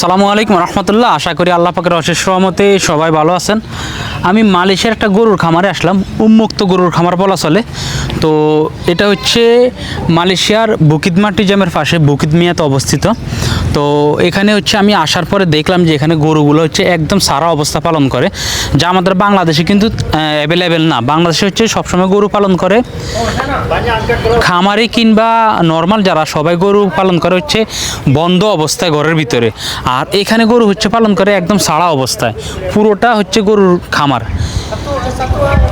সালামু আলাইকুম রহমতুল্লাহ। আশা করি আল্লাহ পাকের অশেষ সহমতে সবাই ভালো আছেন। আমি মালয়েশিয়ার একটা গরুর খামারে আসলাম। উন্মুক্ত গরুর খামার বলা চলে। তো এটা হচ্ছে মালয়েশিয়ার বুকিত মাটিজামের পাশে, বুকিত মিয়াতে অবস্থিত। তো এখানে হচ্ছে আমি আসার পরে দেখলাম যে এখানে গরুগুলো হচ্ছে একদম সারা অবস্থা পালন করে, যা আমাদের বাংলাদেশে কিন্তু অ্যাভেলেবেল না। বাংলাদেশে হচ্ছে সবসময় গরু পালন করে। খামারে কিংবা নর্মাল যারা সবাই গরু পালন করে হচ্ছে বন্ধ অবস্থায় ঘরের ভিতরে। আর এখানে গরু হচ্ছে পালন করে একদম সারা অবস্থায়। পুরোটা হচ্ছে গরুর খামার।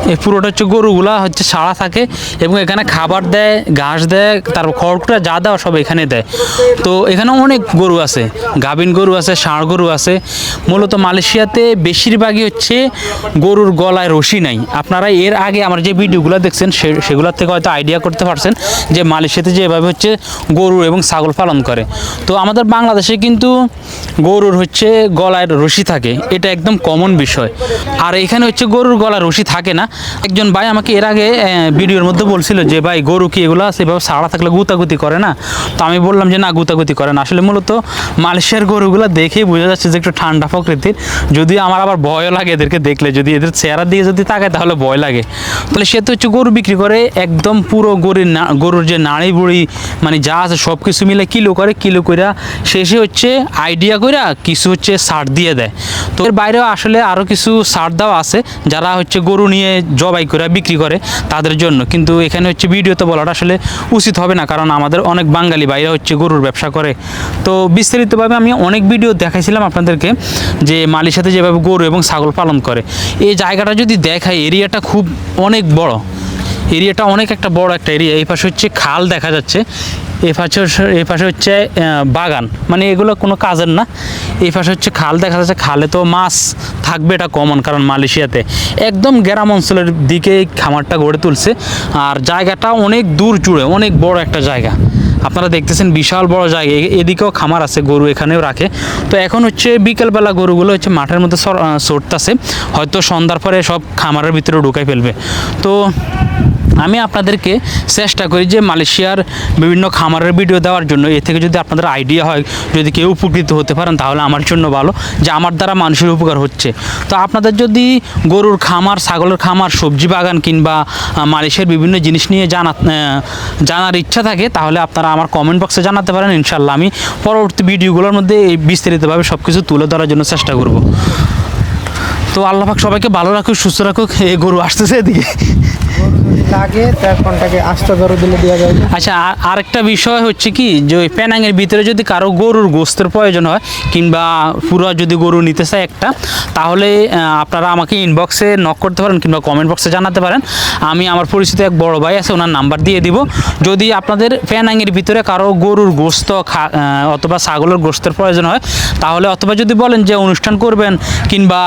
এই পুরোটা হচ্ছে গরুগুলা হচ্ছে সাড়া থাকে এবং এখানে খাবার দেয়, ঘাস দেয়, তারপর খড়কুটা যা দেওয়া সব এখানে দেয়। তো এখানে অনেক গরু আছে, গাভিন গরু আছে, ষাঁড় গরু আছে। মূলত মালয়েশিয়াতে বেশিরভাগই হচ্ছে গরুর গলায় রশি নাই। আপনারা এর আগে আমার যে ভিডিওগুলো দেখছেন সে- সেগুলোর থেকে হয়তো আইডিয়া করতে পারছেন যে মালয়েশিয়াতে যেভাবে হচ্ছে গরু এবং ছাগল পালন করে। তো আমাদের বাংলাদেশে কিন্তু গরুর হচ্ছে গলায় রশি থাকে, এটা একদম কমন বিষয়। আর এখানে হচ্ছে গরুর গলায় রশি থাকে না। একজন ভাই আমাকে এর আগে ভিডিওর মধ্যে বলছিল যে, ভাই, গরু কি এগুলো এভাবে সাড়া থাকলে গুতাগুতি করে না? তো আমি বললাম যে, না, গুতাগুতি করে না। আসলে মূলত মালয়েশিয়ার গরুগুলো দেখেই বোঝা যাচ্ছে যে, একটু ঠান্ডা প্রকৃতির। যদি আমার আবার ভয়ও লাগে এদেরকে দেখলে, যদি এদের চেহারা দিয়ে যদি তাকায়, তাহলে ভয় লাগে। তাহলে সে তো হচ্ছে গরু বিক্রি করে, একদম পুরো গরুর না, গরুর যে নাড়ি বুড়ি মানে যা আছে সব কিছু মিলে কিলো করে, কিলো কইরা শেষে হচ্ছে আইডিয়া কইরা কিছু হচ্ছে সার দিয়ে দেয়। তো এর বাইরেও আসলে আরও কিছু সার দেওয়া আছে, যারা হচ্ছে গরু নিয়ে জবাই করে, বিক্রি করে তাদের জন্য। কিন্তু এখানে হচ্ছে ভিডিওতে বলাটা আসলে উচিত হবে না, কারণ আমাদের অনেক বাঙালি বাইরে হচ্ছে গরুর ব্যবসা করে। তো বিস্তারিতভাবে আমি অনেক ভিডিও দেখাইছিলাম আপনাদেরকে, যে মালয়েশিয়াতে যেভাবে গরু এবং ছাগল পালন করে। এই জায়গাটা যদি দেখায় এরিয়াটা খুব অনেক বড়। এরিয়াটা অনেক একটা বড় একটা এরিয়া। এই পাশে হচ্ছে খাল দেখা যাচ্ছে। এই পাশে হচ্ছে- পাশে হচ্ছে বাগান। মানে এগুলো কোনো কাজের না। এই পাশে হচ্ছে খাল, দেখা যাচ্ছে খালে তো মাছ থাকবে, এটা কমন কারণ মালয়েশিয়াতে। একদম গ্রাম অঞ্চলের দিকে এই খামারটা গড়ে তুলছে। আর জায়গাটা অনেক দূর জুড়ে অনেক বড় একটা জায়গা। আপনারা দেখতেছেন বিশাল বড় জায়গা। এদিকেও খামার আছে, গরু এখানেও রাখে। তো এখন হচ্ছে বিকেলবেলা গরুগুলো হচ্ছে মাঠের মধ্যে সরতেছে। হয়তো সন্ধ্যার পরে সব খামারের ভিতরে ঢুকাই ফেলবে। তো আমি আপনাদেরকে চেষ্টা করি যে মালয়েশিয়ার বিভিন্ন খামারের ভিডিও দেওয়ার জন্য। এ থেকে যদি আপনাদের আইডিয়া হয়, যদি কেউ উপকৃত হতে পারেন, তাহলে আমার জন্য ভালো, যে আমার দ্বারা মানুষের উপকার হচ্ছে। তো আপনাদের যদি গরুর খামার, ছাগলের খামার, সবজি বাগান কিংবা মালয়েশিয়ার বিভিন্ন জিনিস নিয়ে জানা জানার ইচ্ছা থাকে, তাহলে আপনারা আমার কমেন্ট বক্সে জানাতে পারেন ইনশাল্লাহ আমি পরবর্তী ভিডিওগুলোর মধ্যে এই বিস্তারিতভাবে সব কিছু তুলে ধরার জন্য চেষ্টা করব। তো আল্লাহফাক সবাইকে ভালো রাখুক, সুস্থ রাখুক, এই গরু আসতেছে এদিকে। আস্ত? আচ্ছা আর- আরেকটা বিষয় হচ্ছে কি, যে ওই প্যানাঙের ভিতরে যদি কারও গরুর গোস্তের প্রয়োজন হয়, কিংবা পুরো যদি গরু নিতে চায় একটা, তাহলে আপনারা আমাকে ইনবক্সে নক করতে পারেন, কিংবা কমেন্ট বক্সে জানাতে পারেন আমি আমার পরিচিত এক বড় ভাই আছে, ওনার নাম্বার দিয়ে দিব যদি আপনাদের প্যানাঙের ভিতরে কারও গরুর গোস্ত অথবা ছাগলের গোস্তের প্রয়োজন হয়, তাহলে অথবা যদি বলেন যে অনুষ্ঠান করবেন, কিংবা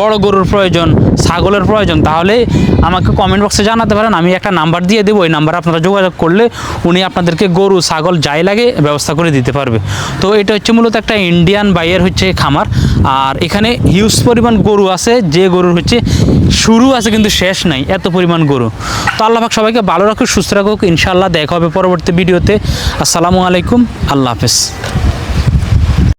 বড় গরুর প্রয়োজন, ছাগলের প্রয়োজন, তাহলে আমাকে কমেন্ট বক্সে জানাতে পারেন, আমি একটা নাম্বার দিয়ে দেবো ওই নাম্বারে আপনারা যোগাযোগ করলে উনি আপনাদেরকে গরু, ছাগল যাই লাগে ব্যবস্থা করে দিতে পারবে। তো এটা হচ্ছে মূলত একটা ইন্ডিয়ান বাইয়ের হচ্ছে খামার, আর এখানে হিউজ পরিমাণ গরু আছে, যে গরুর হচ্ছে শুরু আছে কিন্তু শেষ নাই, এত পরিমাণ গরু। তো আল্লাহ পাক সবাইকে ভালো রাখুক, সুস্থ রাখুক, ইনশাআল্লাহ দেখা হবে পরবর্তী ভিডিওতে। আসসালামু আলাইকুম, আল্লাহ হাফেজ।